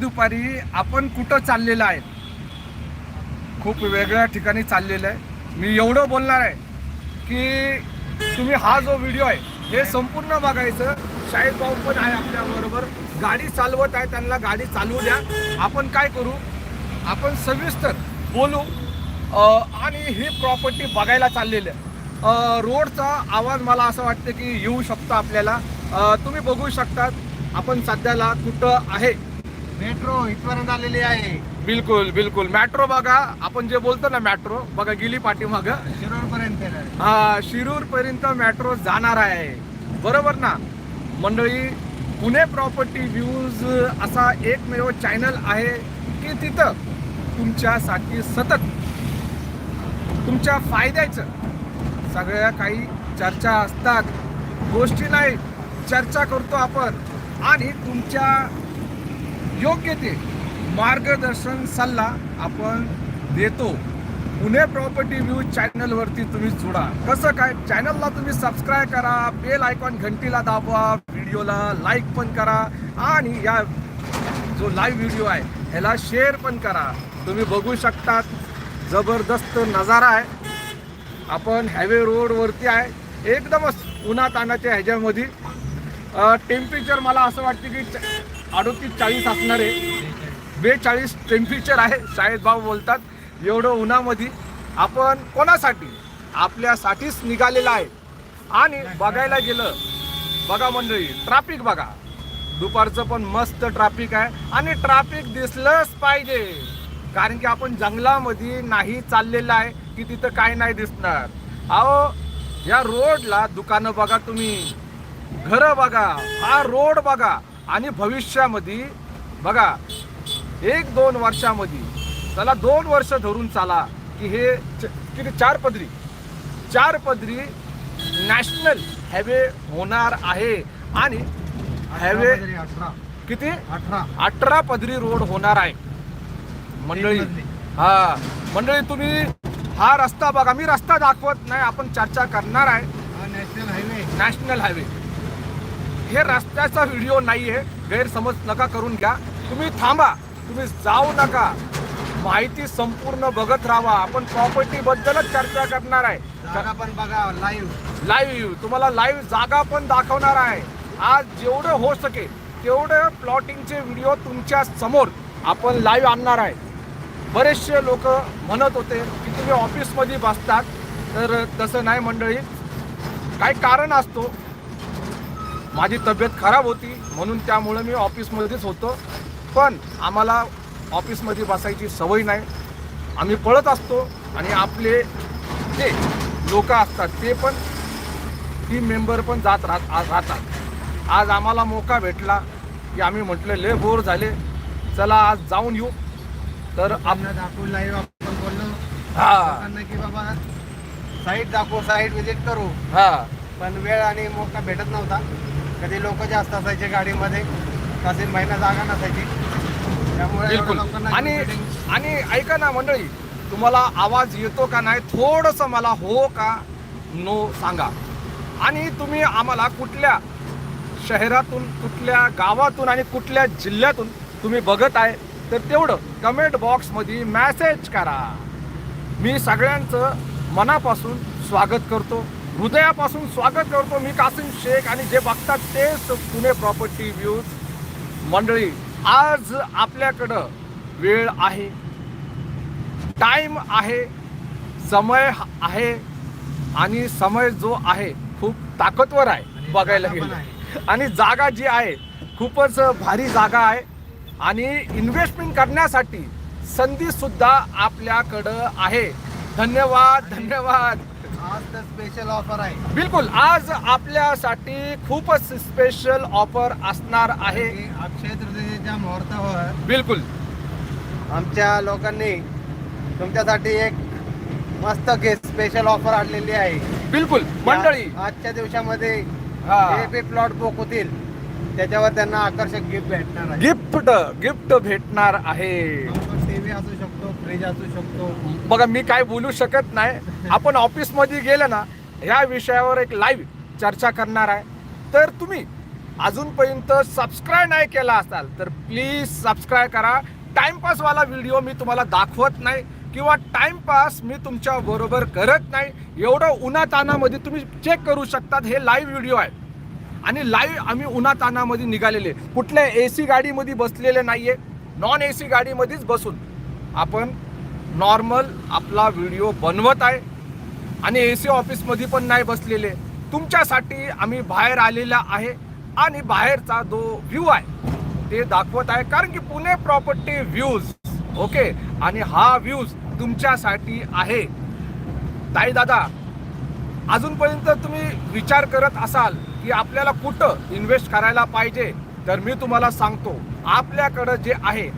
दुपारी आपण कुठं चाललेलं आहे? खूप वेगळ्या ठिकाणी चाललेलं आहे. मी एवढं बोलणार आहे की तुम्ही हा जो व्हिडिओ आहे हे संपूर्ण बघायचं. शाहीद भाऊ पण आहे आपल्याबरोबर गाडी चालवत आहे त्यांना गाडी चालवू द्या. आपण काय करू? आपण सविस्तर बोलू. आणि ही प्रॉपर्टी बघायला चाललेली आहे. रोडचा आवाज मला असं वाटतं की येऊ शकतो आपल्याला. तुम्ही बघू शकतात. आपण सध्याला कुठं आहे? मेट्रो इथपर्यंत आलेली आहे. बिलकुल बिलकुल. मॅट्रो बघा आपण जे बोलतो ना मॅट्रो बघा गेली पाठीमाग. शिरूर पर्यंत हा शिरूर पर्यंत मॅट्रो जाणार आहे. बरोबर ना? मंडळी पुणे प्रॉपर्टी व्ह्यूज असा एकमेव चॅनल आहे की तिथं तुमच्यासाठी सतत तुमच्या फायद्याचं सगळ्या काही चर्चा असतात. गोष्टी नाही चर्चा करतो आपण. आणि तुमच्या योग्य ते मार्गदर्शन सल्ला आपण देतो. पुणे प्रॉपर्टी व्ह्यू चॅनलवरती तुम्ही जुडा. कसं काय? चॅनलला तुम्ही सबस्क्राईब करा बेल आयकॉन घंटीला दाबवा व्हिडिओला लाईक पण करा आणि या जो लाईव्ह व्हिडिओ आहे ह्याला शेअर पण करा. तुम्ही बघू शकतात जबरदस्त नजारा आहे. आपण हायवे रोडवरती आहे. एकदमच उन्हातानाच्या ह्याच्यामध्ये टेम्परेचर मला असं वाटतं की अडोतीस चाळीस असणार आहे. बेचाळीस टेम्परेचर आहे शाळेत भाऊ बोलतात. एवढं उन्हामध्ये आपण कोणासाठी? आपल्यासाठीच निघालेलं आहे. आणि बघायला गेलं बघा मंडळी ट्रॅफिक बघा. दुपारचं पण मस्त ट्रॅफिक आहे. आणि ट्रॅफिक दिसलंच पाहिजे. कारण की आपण जंगलामध्ये नाही चाललेलं आहे की तिथं काय नाही दिसणार. अहो या रोडला दुकानं बघा तुम्ही. घरं बघा हा रोड बघा आणि भविष्यामध्ये बघा एक दोन वर्षामध्ये त्याला दोन वर्ष धरून चाला की हे किती चार पदरी चार पदरी नॅशनल हायवे होणार आहे आणि हायवे किती? अठरा. अठरा पदरी रोड होणार आहे. मंडळी. हा मंडळी तुम्ही हा रस्ता बघा. मी रस्ता दाखवत नाही आपण चर्चा करणार आहे. National highway. National highway. हे रस्त्याचा व्हिडिओ नाही आहे गैरसमज नका करून घ्या. तुम्ही थांबा. तुम्ही जाऊ नका. माहिती संपूर्ण बघत राहा. आपण प्रॉपर्टी बद्दलच चर्चा करणार आहे. जागा पण बघा लाईव्ह लाईव्ह तुम्हाला लाईव्ह जागा पण दाखवणार आहे. आज जेवढं हो सके तेवढं प्लॉटिंगचे व्हिडिओ तुमच्यासमोर आपण लाईव्ह आणणार आहे. बरेचसे लोक म्हणत होते की तुम्ही ऑफिसमध्ये बसतात. तर तसं नाही मंडळी. काही कारण असतो. माझी तब्येत खराब होती म्हणून त्यामुळं मी ऑफिसमध्येच होतो. पण आम्हाला ऑफिसमध्ये बसायची सवय नाही. आम्ही पळत असतो आणि आपले जे लोक असतात ते पण टीम मेंबर पण जात राहत राहतात. आज आम्हाला मोका भेटला की आम्ही म्हटलं लय बोर झाले. चला आज जाऊन येऊ. तर आप आपल्याला दाखवू लाईव्ह आपण बोललो. हा. की बाबा साईट दाखवू साईट विजिट करू. हा. पण वेळ आणि मोका भेटत नव्हता. कधी लोक जास्त असायचे गाडीमध्ये कधी महिना जागा नसायची. त्यामुळे बिलकुल. आणि आणि ऐका ना मंडळी तुम्हाला आवाज येतो का नाही? थोडस मला हो का नो सांगा. आणि तुम्ही आम्हाला कुठल्या शहरातून कुठल्या गावातून आणि कुठल्या जिल्ह्यातून तुम्ही बघत आहे तर तेवढं कमेंट बॉक्समध्ये मॅसेज करा. मी सगळ्यांचं मनापासून स्वागत करतो. हृदयापासून स्वागत करतो मी कासिम शेख आणि जे बघतात तेच पुणे प्रॉपर्टी व्ह्यूज मंडळी आज आपल्याकडं वेळ आहे. टाइम आहे समय आहे आणि समय जो आहे खूप ताकदवर आहे बघायला गेलं. आणि जागा जी आहे खूपच भारी जागा आहे आणि इन्व्हेस्टमेंट करण्यासाठी संधी सुद्धा आपल्याकडं आहे. धन्यवाद धन्यवाद. स्पेशल ऑफर आहे. बिलकुल आज आपल्यासाठी खूपच स्पेशल ऑफर असणार आहे. की अक्षय तृतीयेच्या मुहूर्तावर बिलकुल. आमच्या लोकांनी तुमच्यासाठी एक मस्त स्पेशल ऑफर आणलेली आहे. बिलकुल. मंडळी. या- आजच्या दिवसामध्ये हा. जे बी प्लॉट बुक होतील त्याच्यावर त्यांना आकर्षक गिफ्ट भेटणार आहे. गिफ्ट गिफ्ट भेटणार आहे. असू शकतो. बघा मी काय बोलू शकत नाही. आपण ऑफिसमध्ये गेलं ना या विषयावर एक लाईव्ह चर्चा करणार आहे. तर तुम्ही अजूनपर्यंत सबस्क्राईब नाही केला असाल तर प्लीज सबस्क्राईब करा. टाइमपासवाला व्हिडिओ मी तुम्हाला दाखवत नाही किंवा टाइमपास मी तुमच्या बरोबर करत नाही. एवढं उन्हातानामध्ये तुम्ही चेक करू शकतात हे लाईव्ह व्हिडिओ आहे. आणि लाईव्ह आम्ही उन्हातानामध्ये निघालेले. कुठल्या ए सी गाडीमध्ये बसलेले नाहीये. नॉन ए सी गाडीमध्येच बसून. आपण नॉर्मल आपला व्हिडिओ बनवत आहे. आणि ए सी ऑफिसमध्ये पण नाही बसलेले. तुमच्यासाठी आम्ही बाहेर आलेला आहे. आणि बाहेरचा जो व्ह्यू आहे ते दाखवत आहे. कारण की पुणे प्रॉपर्टी व्ह्यूज ओके आणि हा व्ह्यूज तुमच्यासाठी आहे. ताई दादा अजूनपर्यंत तुम्ही विचार करत असाल की आपल्याला कुठं इन्व्हेस्ट करायला पाहिजे तर मी तुम्हाला सांगतो. आपल्याकडं जे आहे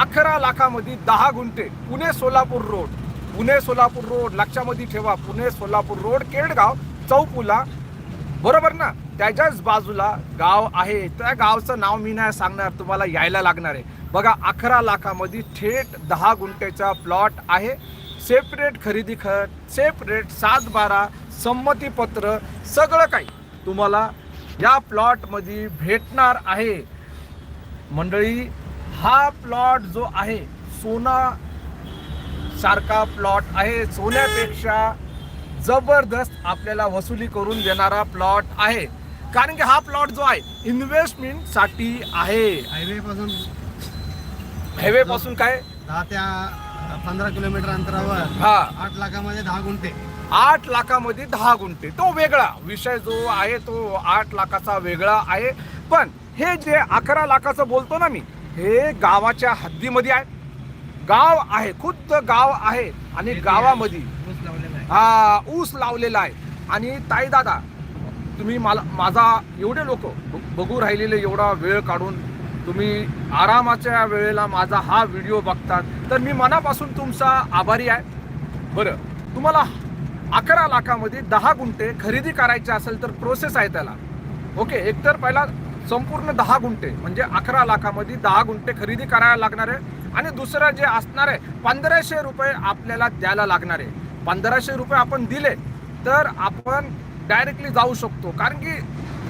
अकरा लाखामध्ये दहा गुंठे पुणे सोलापूर रोड. पुणे सोलापूर रोड लक्षामध्ये ठेवा. पुणे सोलापूर रोड केडगाव चौपुला. बरोबर ना? त्याच्याच बाजूला गाव आहे. त्या गावचं नाव मी नाही सांगणार तुम्हाला यायला लागणार आहे. बघा अकरा लाखामध्ये थेट दहा गुंठ्याचा प्लॉट आहे. सेपरेट खरेदी खत सेपरेट सात बारा संमतीपत्र सगळं काही तुम्हाला या प्लॉटमध्ये भेटणार आहे. मंडळी हा प्लॉट जो आहे सोना सारखा प्लॉट आहे. सोन्यापेक्षा जबरदस्त आपल्याला वसुली करून देणारा प्लॉट आहे. कारण की हा प्लॉट जो आहे इन्व्हेस्टमेंटसाठी आहे. हायवे पासून हायवे पासून काय? दहा त्या पंधरा किलोमीटर अंतरावर हा. आठ लाखामध्ये दहा गुंठे. आठ लाखामध्ये दहा गुंठे. तो वेगळा विषय जो आहे तो आठ लाखाचा वेगळा आहे. पण हे जे अकरा लाखाचं बोलतो ना मी हे गावाच्या हद्दीमध्ये आहे. गाव आहे खुद्द गाव आहे आणि गावामध्ये हा ऊस लावलेला आहे. आणि ताई दादा तुम्ही मला माझा एवढे लोक बघू राहिलेले एवढा वेळ काढून तुम्ही आरामाच्या वेळेला माझा हा व्हिडिओ बघतात तर मी मनापासून तुमचा आभारी आहे. बरं तुम्हाला अकरा लाखामध्ये दहा गुंठे खरेदी करायचे असेल तर प्रोसेस आहे त्याला. ओके एकतर पहिला संपूर्ण दहा गुंठे म्हणजे अकरा लाखामध्ये दहा गुंठे खरेदी करायला लागणार आहे. आणि दुसरं जे असणार आहे पंधराशे रुपये आपल्याला द्यायला लागणार आहे. पंधराशे रुपये आपण दिले तर आपण डायरेक्टली जाऊ शकतो. कारण की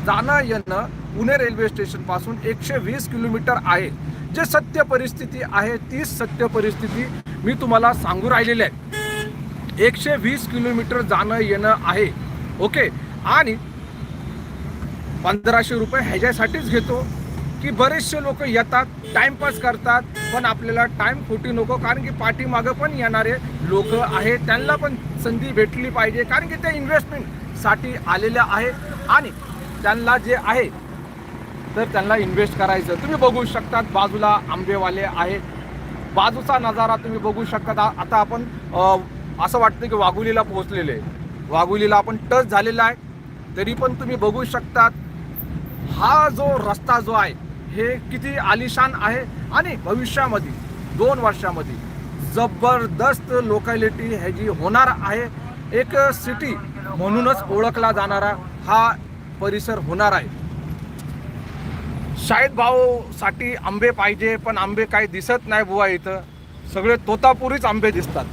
जाणं येणं पुणे रेल्वे स्टेशनपासून एकशे वीस किलोमीटर आहे. जे सत्य परिस्थिती आहे तीच सत्य परिस्थिती मी तुम्हाला सांगू राहिलेली आहे. एकशे वीस किलोमीटर जाणं येणं आहे. ओके? आणि पंधराशे रुपये ह्याच्यासाठीच घेतो की बरेचसे लोक येतात टाइमपास करतात पण आपल्याला टाइम खोटी नको कारण की पाठीमागं पण येणारे लोक आहेत त्यांना पण संधी भेटली पाहिजे कारण की ते इन्व्हेस्टमेंटसाठी आलेल्या आहे. आणि त्यांना जे आहे तर त्यांना इन्व्हेस्ट करायचं. तुम्ही बघू शकतात बाजूला आंबेवाले आहेत बाजूचा नजारा तुम्ही बघू शकता आता आपण असं वाटतं की वाघुलीला पोहोचलेले. आहे. वाघुलीला आपण टच झालेला आहे. तरी पण तुम्ही बघू शकतात हा जो रस्ता जो आहे हे किती आलिशान आहे आणि भविष्यामध्ये दोन वर्षामध्ये जबरदस्त लोकॅलिटी ह्याची होणार आहे एक सिटी म्हणूनच ओळखला जाणारा हा परिसर होणार आहे. शाळेत भाऊसाठी आंबे पाहिजे पण आंबे काही दिसत नाही बुवा इथं. सगळे तोतापुरीच आंबे दिसतात.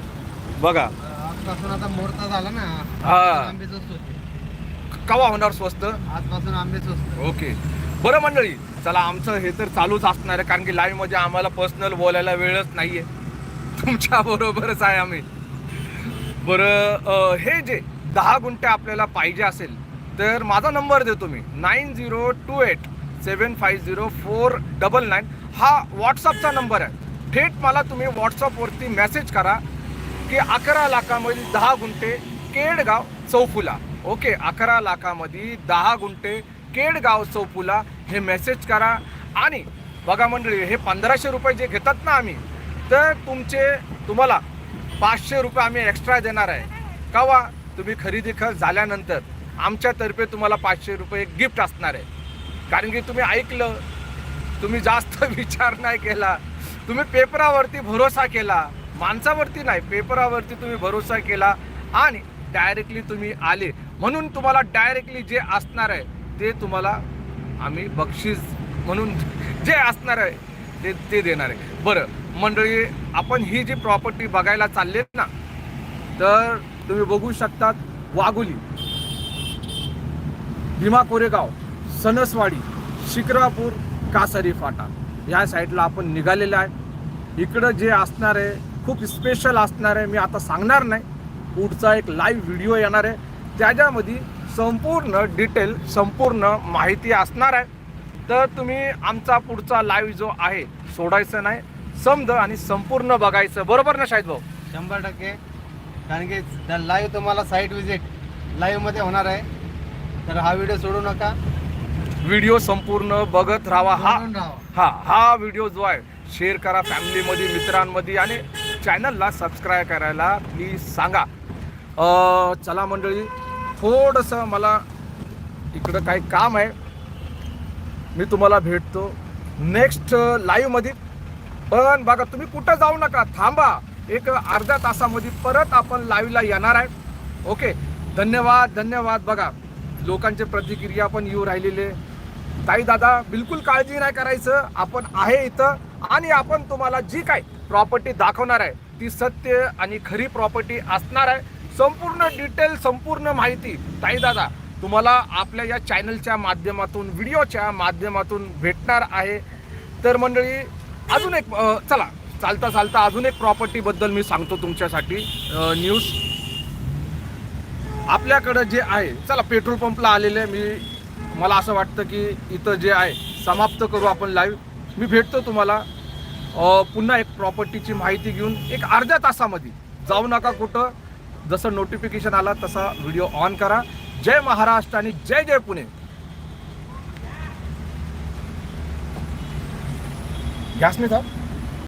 बघा. आता मुहूर्त झाला ना. हा. आंबे स्वस्त होते. कवा होणार स्वस्त? आजपासून आंबे स्वस्त. ओके. बरं मंडळी चला आमचं हे तर चालूच असणार आहे कारण की लाईव्हमध्ये आम्हाला पर्सनल बोलायला वेळच नाहीये. तुमच्या बरोबरच आहे आम्ही. बरं हे जे दहा गुंठे आपल्याला पाहिजे असेल तर माझा नंबर देतो मी nine zero two eight seven five zero four double nine. हा व्हॉट्सअपचा नंबर आहे. थेट मला तुम्ही व्हॉट्सअपवरती मेसेज करा की अकरा लाखामध्ये दहा गुंठे केडगाव चौफुला. ओके अकरा लाखामध्ये दहा गुंठे केडगाव चौपुला हे मेसेज करा. आणि बघा मंडळी हे पंधराशे रुपये जे घेतात ना आम्ही तर तुमचे तुम्हाला पाचशे रुपये आम्ही एक्स्ट्रा देणार आहे. कवा तुम्ही खरेदी खर्च झाल्यानंतर आमच्यातर्फे तुम्हाला पाचशे रुपये गिफ्ट असणार आहे. कारण की तुम्ही ऐकलं तुम्ही जास्त विचार नाही केला तुम्ही पेपरावरती भरोसा केला माणसावरती नाही पेपरावरती तुम्ही भरोसा केला. आणि डायरेक्टली तुम्ही आले. म्हणून तुम्हाला डायरेक्टली जे असणार आहे ते तुम्हाला आम्ही बक्षीस म्हणून जे असणार आहे ते ते देणार आहे. बरं मंडळी आपण ही जी प्रॉपर्टी बघायला चालले ना तर तुम्ही बघू शकतात वाघुली भीमा कोरेगाव सणसवाडी शिक्रापूर कासरी फाटा. या साईडला आपण निघालेलं आहे. इकडं जे असणार आहे खूप स्पेशल असणार आहे मी आता सांगणार नाही. पुढचा एक लाईव्ह व्हिडिओ येणार आहे. त्याच्यामध्ये संपूर्ण डिटेल संपूर्ण माहिती असणार आहे. तर तुम्ही आमचा पुढचा लाईव्ह जो आहे सोडायचं नाही. समज आणि संपूर्ण बघायचं. बरोबर ना शाहिद भाऊ? शंभर टक्के. कारण की लाईव्ह तुम्हाला साईट विजिट लाईव्हमध्ये होणार आहे. तर हा व्हिडिओ सोडू नका. व्हिडिओ संपूर्ण बघत राहा. हा हा हा व्हिडिओ जो आहे शेअर करा फॅमिलीमध्ये मित्रांमध्ये आणि चॅनलला सबस्क्राईब करायला प्लीज सांगा. चला मंडळी थोडंसं मला इकडं काही काम आहे. मी तुम्हाला भेटतो नेक्स्ट लाईव्हमध्ये पण बघा तुम्ही कुठं जाऊ नका थांबा. एक अर्ध्या तासामध्ये परत आपण लाईव्हला येणार आहे. ओके? धन्यवाद धन्यवाद. बघा लोकांचे प्रतिक्रिया पण येऊ राहिलेले. ताई दादा बिलकुल काळजी नाही करायचं. आपण आहे इथं आणि आपण तुम्हाला जी काय प्रॉपर्टी दाखवणार आहे. ती सत्य आणि खरी प्रॉपर्टी असणार आहे. संपूर्ण डिटेल संपूर्ण माहिती. ताई दादा तुम्हाला आपल्या या चॅनलच्या माध्यमातून व्हिडिओच्या माध्यमातून भेटणार आहे. तर मंडळी अजून एक चला चालता चालता अजून एक प्रॉपर्टीबद्दल मी सांगतो तुमच्यासाठी. न्यूज आपल्याकडं जे आहे चला पेट्रोल पंपला आलेले मी. मला असं वाटतं की इथं जे आहे समाप्त करू आपण लाईव्ह मी भेटतो तुम्हाला. पुन्हा एक प्रॉपर्टीची माहिती घेऊन एक अर्ध्या तासामध्ये. जाऊ नका कुठं. जसं नोटिफिकेशन आला तसा व्हिडिओ ऑन करा. जय महाराष्ट्र आणि जय जय पुणे. गॅस नाही था